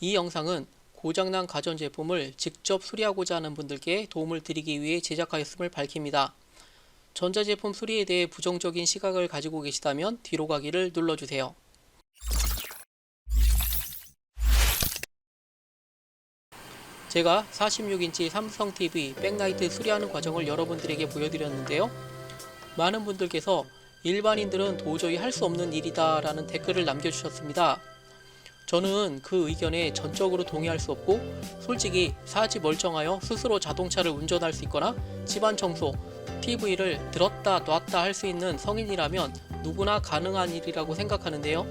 이 영상은 고장난 가전제품을 직접 수리하고자 하는 분들께 도움을 드리기 위해 제작하였음을 밝힙니다. 전자제품 수리에 대해 부정적인 시각을 가지고 계시다면 뒤로 가기를 눌러주세요. 제가 46인치 삼성 TV 백라이트 수리하는 과정을 여러분들에게 보여드렸는데요. 많은 분들께서 일반인들은 도저히 할 수 없는 일이다 라는 댓글을 남겨주셨습니다. 저는 그 의견에 전적으로 동의할 수 없고 솔직히 사지 멀쩡하여 스스로 자동차를 운전할 수 있거나 집안 청소, TV를 들었다 놨다 할 수 있는 성인이라면 누구나 가능한 일이라고 생각하는데요.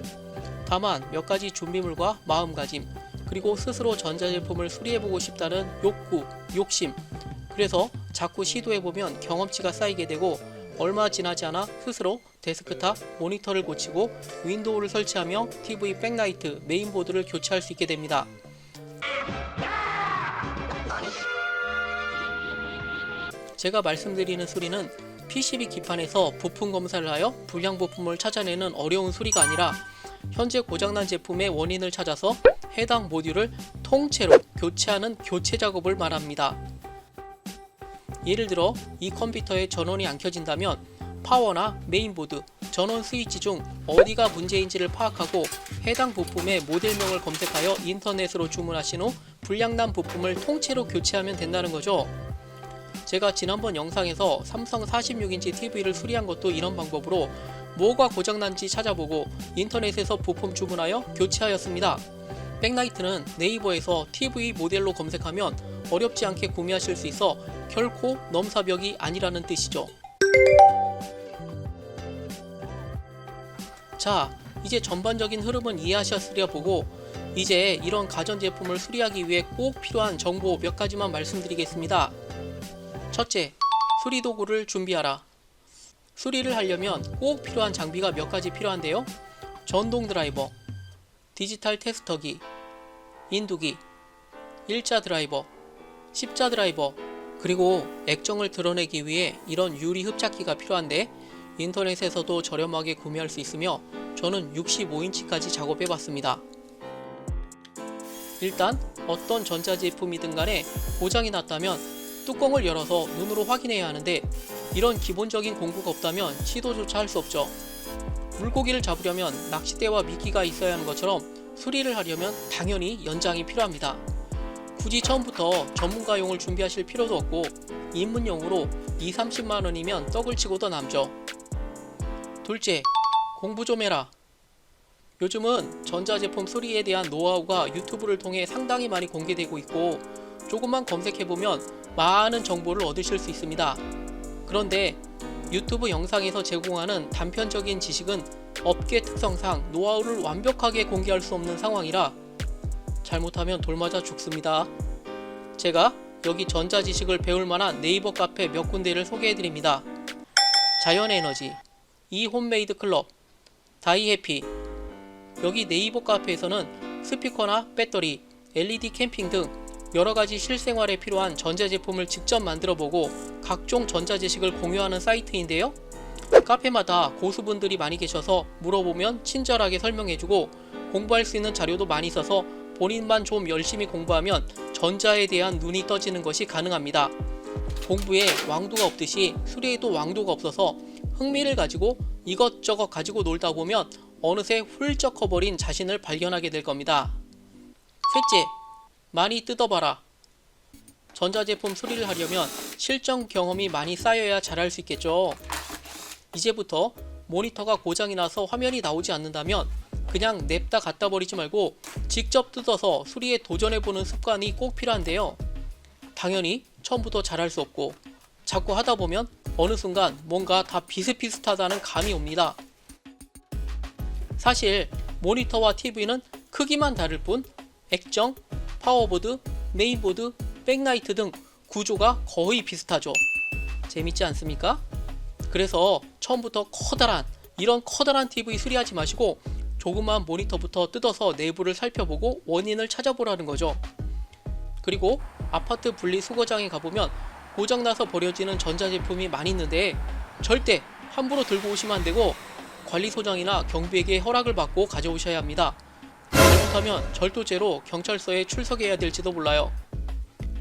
다만 몇 가지 준비물과 마음가짐, 그리고 스스로 전자제품을 수리해보고 싶다는 욕구, 욕심. 그래서 자꾸 시도해보면 경험치가 쌓이게 되고 얼마 지나지 않아 스스로 데스크탑, 모니터를 고치고 윈도우를 설치하며 TV 백라이트, 메인보드를 교체할 수 있게 됩니다. 제가 말씀드리는 수리는 PCB 기판에서 부품 검사를 하여 불량 부품을 찾아내는 어려운 수리가 아니라 현재 고장난 제품의 원인을 찾아서 해당 모듈을 통째로 교체하는 교체 작업을 말합니다. 예를 들어 이 컴퓨터에 전원이 안 켜진다면 파워나 메인보드, 전원 스위치 중 어디가 문제인지를 파악하고 해당 부품의 모델명을 검색하여 인터넷으로 주문하신 후 불량난 부품을 통째로 교체하면 된다는 거죠. 제가 지난번 영상에서 삼성 46인치 TV를 수리한 것도 이런 방법으로 뭐가 고장난지 찾아보고 인터넷에서 부품 주문하여 교체하였습니다. 백라이트는 네이버에서 TV 모델로 검색하면 어렵지 않게 구매하실 수 있어 결코 넘사벽이 아니라는 뜻이죠. 자, 이제 전반적인 흐름은 이해하셨으려 보고 이제 이런 가전제품을 수리하기 위해 꼭 필요한 정보 몇 가지만 말씀드리겠습니다. 첫째, 수리 도구를 준비하라. 수리를 하려면 꼭 필요한 장비가 몇 가지 필요한데요. 전동 드라이버, 디지털 테스터기, 인두기, 일자 드라이버, 십자 드라이버, 그리고 액정을 드러내기 위해 이런 유리 흡착기가 필요한데 인터넷에서도 저렴하게 구매할 수 있으며 저는 65인치까지 작업해 봤습니다. 일단 어떤 전자제품이든 간에 고장이 났다면 뚜껑을 열어서 눈으로 확인해야 하는데 이런 기본적인 공부가 없다면 시도조차 할 수 없죠. 물고기를 잡으려면 낚싯대와 미끼가 있어야 하는 것처럼 수리를 하려면 당연히 연장이 필요합니다. 굳이 처음부터 전문가용을 준비하실 필요도 없고 입문용으로 2, 30만 원이면 떡을 치고도 남죠. 둘째, 공부 좀 해라. 요즘은 전자제품 수리에 대한 노하우가 유튜브를 통해 상당히 많이 공개되고 있고 조금만 검색해보면 많은 정보를 얻으실 수 있습니다. 그런데 유튜브 영상에서 제공하는 단편적인 지식은 업계 특성상 노하우를 완벽하게 공개할 수 없는 상황이라 잘못하면 돌맞아 죽습니다. 제가 여기 전자 지식을 배울 만한 네이버 카페 몇 군데를 소개해 드립니다. 자연 에너지, 이 홈메이드 클럽, 다이 해피. 여기 네이버 카페에서는 스피커나 배터리, LED 캠핑 등 여러 가지 실생활에 필요한 전자제품을 직접 만들어 보고 각종 전자지식을 공유하는 사이트인데요. 카페마다 고수분들이 많이 계셔서 물어보면 친절하게 설명해주고 공부할 수 있는 자료도 많이 있어서 본인만 좀 열심히 공부하면 전자에 대한 눈이 떠지는 것이 가능합니다. 공부에 왕도가 없듯이 수리에도 왕도가 없어서 흥미를 가지고 이것저것 가지고 놀다 보면 어느새 훌쩍 커버린 자신을 발견하게 될 겁니다. 셋째, 많이 뜯어봐라. 전자제품 수리를 하려면 실전 경험이 많이 쌓여야 잘할 수 있겠죠. 이제부터 모니터가 고장이 나서 화면이 나오지 않는다면 그냥 냅다 갖다 버리지 말고 직접 뜯어서 수리에 도전해보는 습관이 꼭 필요한데요. 당연히 처음부터 잘할 수 없고 자꾸 하다 보면 어느 순간 뭔가 다 비슷비슷하다는 감이 옵니다. 사실 모니터와 TV는 크기만 다를 뿐 액정, 파워보드, 메인보드, 백라이트 등 구조가 거의 비슷하죠. 재밌지 않습니까? 그래서 처음부터 커다란 이런 커다란 TV 수리하지 마시고 조그만 모니터부터 뜯어서 내부를 살펴보고 원인을 찾아보라는 거죠. 그리고 아파트 분리 수거장에 가보면 고장나서 버려지는 전자제품이 많이 있는데 절대 함부로 들고 오시면 안 되고 관리소장이나 경비에게 허락을 받고 가져오셔야 합니다. 그렇다면 절도죄로 경찰서에 출석해야 될지도 몰라요.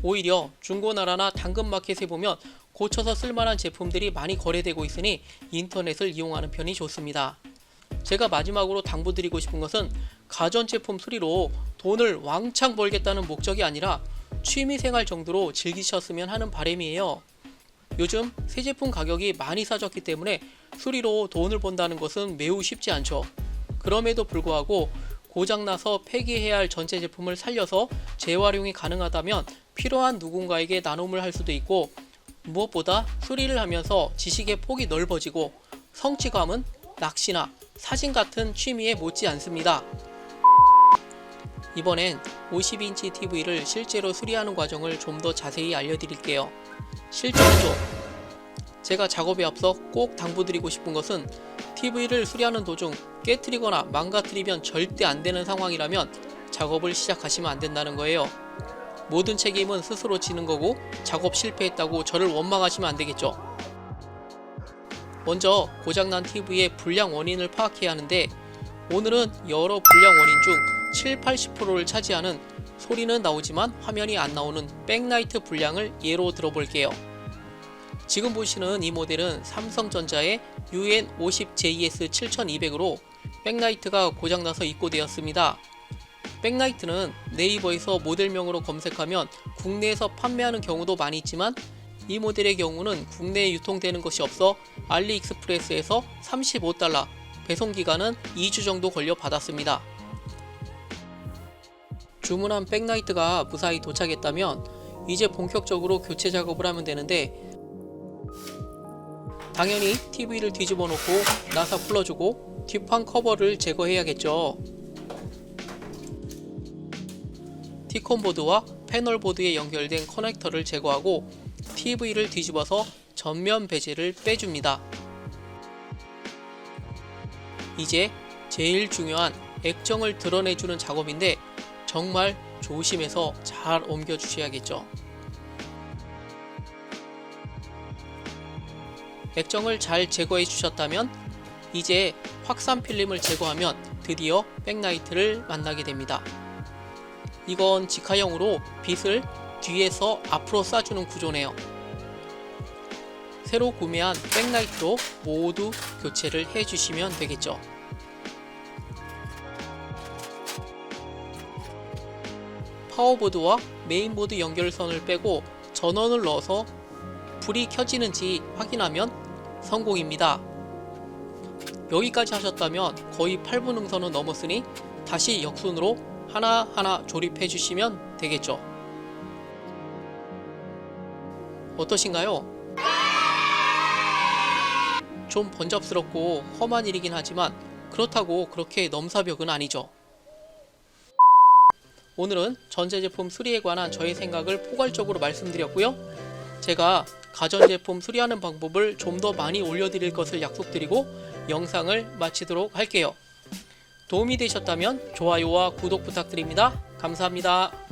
오히려 중고나라나 당근마켓에 보면 고쳐서 쓸만한 제품들이 많이 거래되고 있으니 인터넷을 이용하는 편이 좋습니다. 제가 마지막으로 당부드리고 싶은 것은 가전제품 수리로 돈을 왕창 벌겠다는 목적이 아니라 취미생활 정도로 즐기셨으면 하는 바람이에요. 요즘 새 제품 가격이 많이 싸졌기 때문에 수리로 돈을 번다는 것은 매우 쉽지 않죠. 그럼에도 불구하고 고장나서 폐기해야 할 전체 제품을 살려서 재활용이 가능하다면 필요한 누군가에게 나눔을 할 수도 있고 무엇보다 수리를 하면서 지식의 폭이 넓어지고 성취감은 낚시나 사진 같은 취미에 못지 않습니다. 이번엔 50인치 TV를 실제로 수리하는 과정을 좀 더 자세히 알려드릴게요. 실전조. 제가 작업에 앞서 꼭 당부드리고 싶은 것은 TV를 수리하는 도중 깨트리거나 망가뜨리면 절대 안 되는 상황이라면 작업을 시작하시면 안 된다는 거예요. 모든 책임은 스스로 지는 거고 작업 실패했다고 저를 원망하시면 안 되겠죠. 먼저 고장난 TV의 불량 원인을 파악해야 하는데 오늘은 여러 불량 원인 중 7, 80%를 차지하는 소리는 나오지만 화면이 안 나오는 백라이트 불량을 예로 들어볼게요. 지금 보시는 이 모델은 삼성전자의 UN50JS 7200으로 백라이트가 고장나서 입고되었습니다. 백라이트는 네이버에서 모델명으로 검색하면 국내에서 판매하는 경우도 많이 있지만 이 모델의 경우는 국내에 유통되는 것이 없어 알리익스프레스에서 35달러, 배송 기간은 2주 정도 걸려 받았습니다. 주문한 백라이트가 무사히 도착했다면 이제 본격적으로 교체 작업을 하면 되는데 당연히 TV를 뒤집어 놓고 나사 풀어주고 뒷판 커버를 제거해야겠죠. 티콘 보드와 패널 보드에 연결된 커넥터를 제거하고 TV를 뒤집어서 전면 베젤을 빼줍니다. 이제 제일 중요한 액정을 드러내주는 작업인데 정말 조심해서 잘 옮겨주셔야겠죠. 액정을 잘 제거해 주셨다면 이제 확산 필름을 제거하면 드디어 백라이트를 만나게 됩니다. 이건 직화형으로 빛을 뒤에서 앞으로 쏴주는 구조네요. 새로 구매한 백라이트로 모두 교체를 해주시면 되겠죠. 파워보드와 메인보드 연결선을 빼고 전원을 넣어서 불이 켜지는지 확인하면 성공입니다. 여기까지 하셨다면 거의 8분 응선은 넘었으니 다시 역순으로 하나하나 조립해 주시면 되겠죠. 어떠신가요? 좀 번잡스럽고 험한 일이긴 하지만 그렇다고 그렇게 넘사벽은 아니죠. 오늘은 전자제품 수리에 관한 저의 생각을 포괄적으로 말씀드렸고요. 제가 가전제품 수리하는 방법을 좀 더 많이 올려드릴 것을 약속드리고 영상을 마치도록 할게요. 도움이 되셨다면 좋아요와 구독 부탁드립니다. 감사합니다.